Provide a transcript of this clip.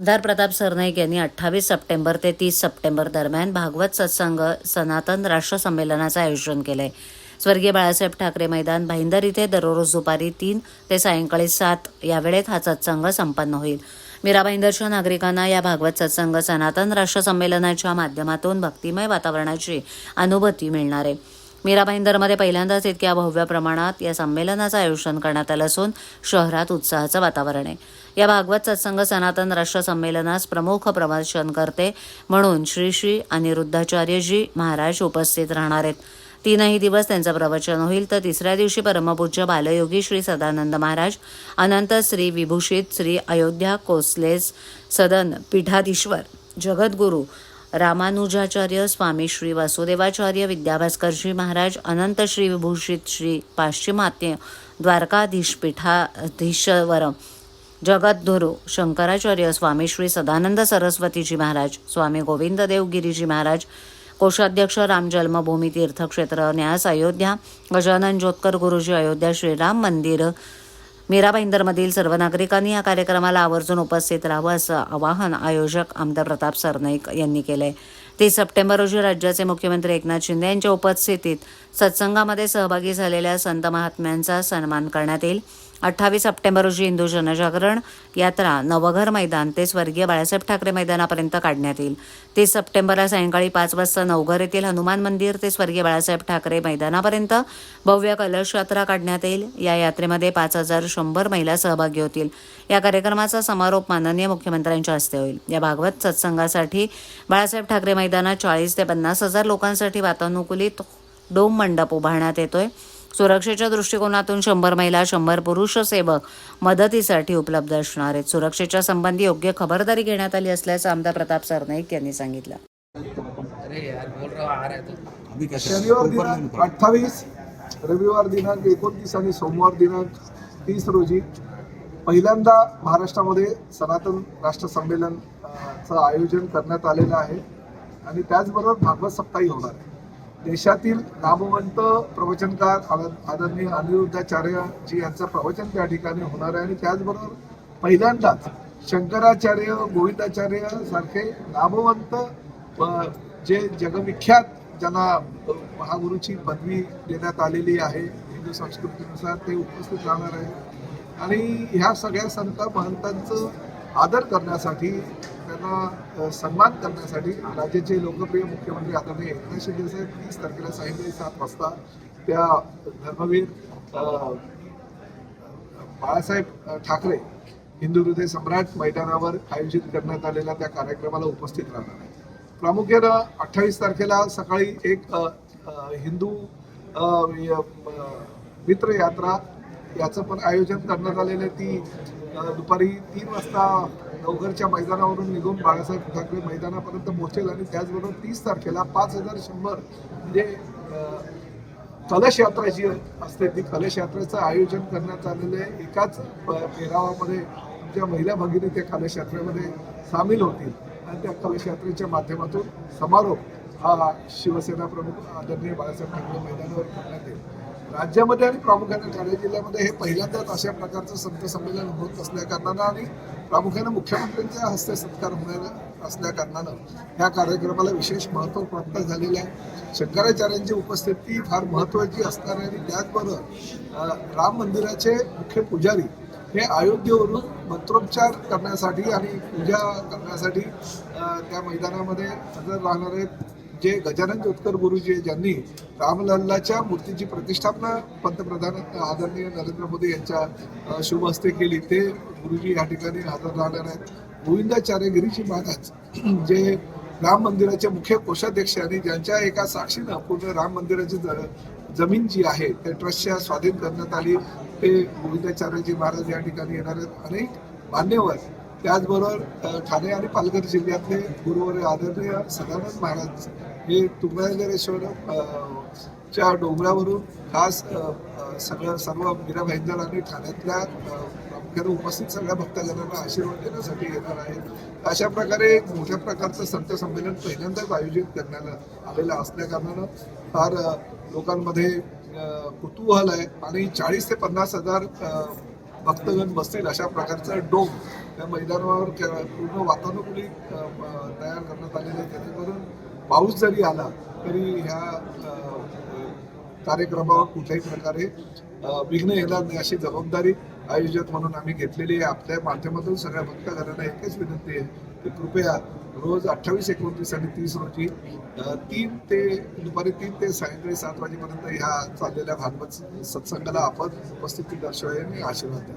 आमदार प्रताप सरनाईक यांनी अठ्ठावीस सप्टेंबर ते तीस सप्टेंबर दरम्यान भागवत सत्संग सनातन राष्ट्र संमेलनाचं आयोजन केलंय. स्वर्गीय बाळासाहेब ठाकरे मैदान भाईंदर इथे दररोज दुपारी तीन ते सायंकाळी सात. या वेळेत हा सत्संग संपन्न होईल. मीरा भाईंदरच्या नागरिकांना या भागवत सत्संग सनातन राष्ट्र संमेलनाच्या माध्यमातून भक्तिमय वातावरणाची अनुभूती मिळणार आहे. मीरा भाईंदरमध्ये पहिल्यांदाच इतक्या भव्य प्रमाणात या संमेलनाचं आयोजन करण्यात आलं असून शहरात उत्साहाचं वातावरण आहे. या भागवत सत्संग सनातन राष्ट्र संमेलनास प्रमुख प्रवचन करते म्हणून श्री श्री अनिरुद्धाचार्यजी महाराज उपस्थित राहणार आहेत. तीनही दिवस त्यांचं प्रवचन होईल तर तिसऱ्या दिवशी परमपूज्य बालयोगी श्री सदानंद महाराज अनंत श्री विभूषित श्री अयोध्या कोसलेस सदन पीठाधीश्वर जगद्गुरू रामानुजाचार्य स्वामी श्री वासुदेवाचार्य विद्याभास्करजी महाराज अनंत श्री विभूषित श्री पाश्चिमात्य द्वारकाधीश जगद्धुरु शंकराचार्य स्वामी श्री सदानंद सरस्वतीजी महाराज स्वामी गोविंद देवगिरीजी महाराज कोषाध्यक्ष राम जन्मभूमी तीर्थक्षेत्र न्यास अयोध्या गजानन ज्योतकर गुरुजी अयोध्या श्रीराम मंदिर मीरा भाईंदरमधील सर्व नागरिकांनी या कार्यक्रमाला आवर्जून उपस्थित राहावं असं आवाहन आयोजक आमदार प्रताप सरनाईक यांनी केलंय. तीस सप्टेंबर रोजी राज्याचे मुख्यमंत्री एकनाथ शिंदे यांच्या उपस्थितीत सत्संगामध्ये सहभागी झालेल्या संत महात्म्यांचा सन्मान करण्यात येईल. अठ्ठावीस सप्टेंबर रोजी हिंदू जनजागरण यात्रा नवघर मैदान ते स्वर्गीय बाळासाहेब ठाकरे मैदानापर्यंत काढण्यात येईल. तीस सप्टेंबरला सायंकाळी पाच वाजता नवघर येथील हनुमान मंदिर ते स्वर्गीय बाळासाहेब ठाकरे मैदानापर्यंत भव्य कलश यात्रा काढण्यात येईल. या यात्रेमध्ये पाच हजार शंभर महिला सहभागी होतील. या कार्यक्रमाचा समारोप माननीय मुख्यमंत्र्यांच्या हस्ते होईल. या भागवत सत्संगासाठी बाळासाहेब ठाकरे मैदानात चाळीस ते पन्नास हजार लोकांसाठी वातानुकूलित डोम मंडप उभारण्यात येतोय. सुरक्षेच्या दृष्टिकोनातून शंभर महिला शंभर पुरुष सेवक मदतीसाठी उपलब्ध असणार आहेत. सुरक्षेच्या संबंधी योग्य खबरदारी घेण्यात आली असल्याचं आमदार प्रताप सरनाईक यांनी सांगितलं. शनिवार दिनांक अठ्ठावीस रविवार दिनांक एकोणतीस आणि सोमवार दिनांक तीस रोजी पहिल्यांदा महाराष्ट्रामध्ये सनातन राष्ट्र संमेलन अ, चं आयोजन करण्यात आलेलं आहे आणि त्याचबरोबर भागवत सप्ताही होणार आहे. देशातील नामवंत प्रवचनकार आद- आदरणीय अनिरुद्धाचार्यजी यांचं प्रवचन त्या ठिकाणी होणार आहे. आणि त्याचबरोबर पहिल्यांदाच शंकराचार्य गोविंदाचार्य सारखे नामवंत जे जगविख्यात ज्यांना महागुरूची पदवी देण्यात आलेली आहे हिंदू संस्कृतीनुसार ते उपस्थित राहणार आहे आणि ह्या सगळ्या संत महंतांचं आदर करण्यासाठी त्यांना सन्मान करण्यासाठी राज्याचे लोकप्रिय मुख्यमंत्री आदरणीय एकनाथ शिंदे साहेब तीस तारखेला सायंकाळी सात वाजता त्या धर्मवीर बाळासाहेब ठाकरे हिंदू हृदय सम्राट मैदानावर आयोजित करण्यात आलेल्या त्या कार्यक्रमाला उपस्थित राहणार आहे प्रामुख्यानं अठ्ठावीस तारखेला सकाळी एक हिंदू मित्रयात्रा मित्र यात्रा याचं पण आयोजन करण्यात आलेलं आहे. ती दुपारी तीन वाजता नवघरच्या मैदानावरून निघून बाळासाहेब ठाकरे मैदानापर्यंत पोहोचेल आणि त्याचबरोबर तीस तारखेला पाच हजार शंभर म्हणजे अ, कलश यात्रा जी असते. ती कलश यात्रेचं आयोजन करण्यात आलेलं आहे. एकाच प- आमच्या महिला भगिनी त्या कलश यात्रेमध्ये सामील होतील. आणि त्या कलश यात्रेच्या माध्यमातून समारोप हा शिवसेना प्रमुख आदरणीय बाळासाहेब ठाकरे मैदानावर करण्यात येईल. राज्यामध्ये आणि प्रामुख्याने ठाणे जिल्ह्यामध्ये हे पहिल्यांदाच अशा प्रकारचं संत संमेलन होत असल्याकारणानं आणि प्रामुख्याने मुख्यमंत्र्यांच्या हस्ते सत्कार होणार असल्याकारणानं ह्या कार्यक्रमाला विशेष महत्त्व प्राप्त झालेलं आहे. शंकराचार्यांची उपस्थिती फार महत्त्वाची असणार आहे आणि त्याचबरोबर राम मंदिराचे मुख्य पुजारी हे अयोध्येवरून मंत्रोपचार करण्यासाठी आणि पूजा करण्यासाठी त्या मैदानामध्ये हजर राहणार आहेत. जे गजानन जोतकर गुरुजी ज्यांनी रामलल्लाच्या मूर्तीची प्रतिष्ठापना पंतप्रधान आदरणीय नरेंद्र मोदी यांच्या शुभ हस्ते केली ते गुरुजी या ठिकाणी हजर राहणार आहेत. गोविंदाचार्य गिरीजी महाराज जे राम मंदिराचे मुख्य कोषाध्यक्ष आणि ज्यांच्या एका साक्षीनं पूर्ण राम मंदिराची ज- जमीन जी आहे ते ट्रस्टच्या स्वाधीन करण्यात आली. ते गोविंदाचार्यजी महाराज या ठिकाणी येणार आहेत. अनेक मान्यवर त्याचबरोबर ठाणे आणि पालघर जिल्ह्यातले गुरुवर आदरणीय सदानंद महाराज हे तुंगळेश्वर च्या डोंगरावरून खास सगळं सर्व मीरा भाईंदर आणि ठाण्यातल्या प्रामुख्याने उपस्थित सगळ्या भक्तजनांना आशीर्वाद देण्यासाठी येणार आहेत. अशा प्रकारे एक मोठ्या प्रकारचं संत संमेलन पहिल्यांदाच आयोजित करण्यात आलेलं असल्या कारणानं फार लोकांमध्ये कुतूहल आहे. आणि चाळीस ते पन्नास हजार अ, भक्तगण बसतील अशा प्रकारचं डोंग त्या मैदानावर पूर्ण वातानुकूलित तयार करण्यात आलेले आहे. त्याच्याकडून पाऊस जरी आला तरी ह्या कार्यक्रमावर कुठल्याही प्रकारे विघ्न येणार नाही अशी जबाबदारी आयोजक म्हणून आम्ही घेतलेली आहे. आपल्या माध्यमातून सगळ्या भक्तगणांना एकच विनंती आहे की कृपया रोज अठ्ठावीस एकोणतीस आणि तीस रोजी तीन ते दुपारी तीन ते सायंकाळी सात वाजेपर्यंत ह्या चाललेल्या भागवत सत्संगाला आपण उपस्थिती दर्शवावी आणि आशीर्वाद द्या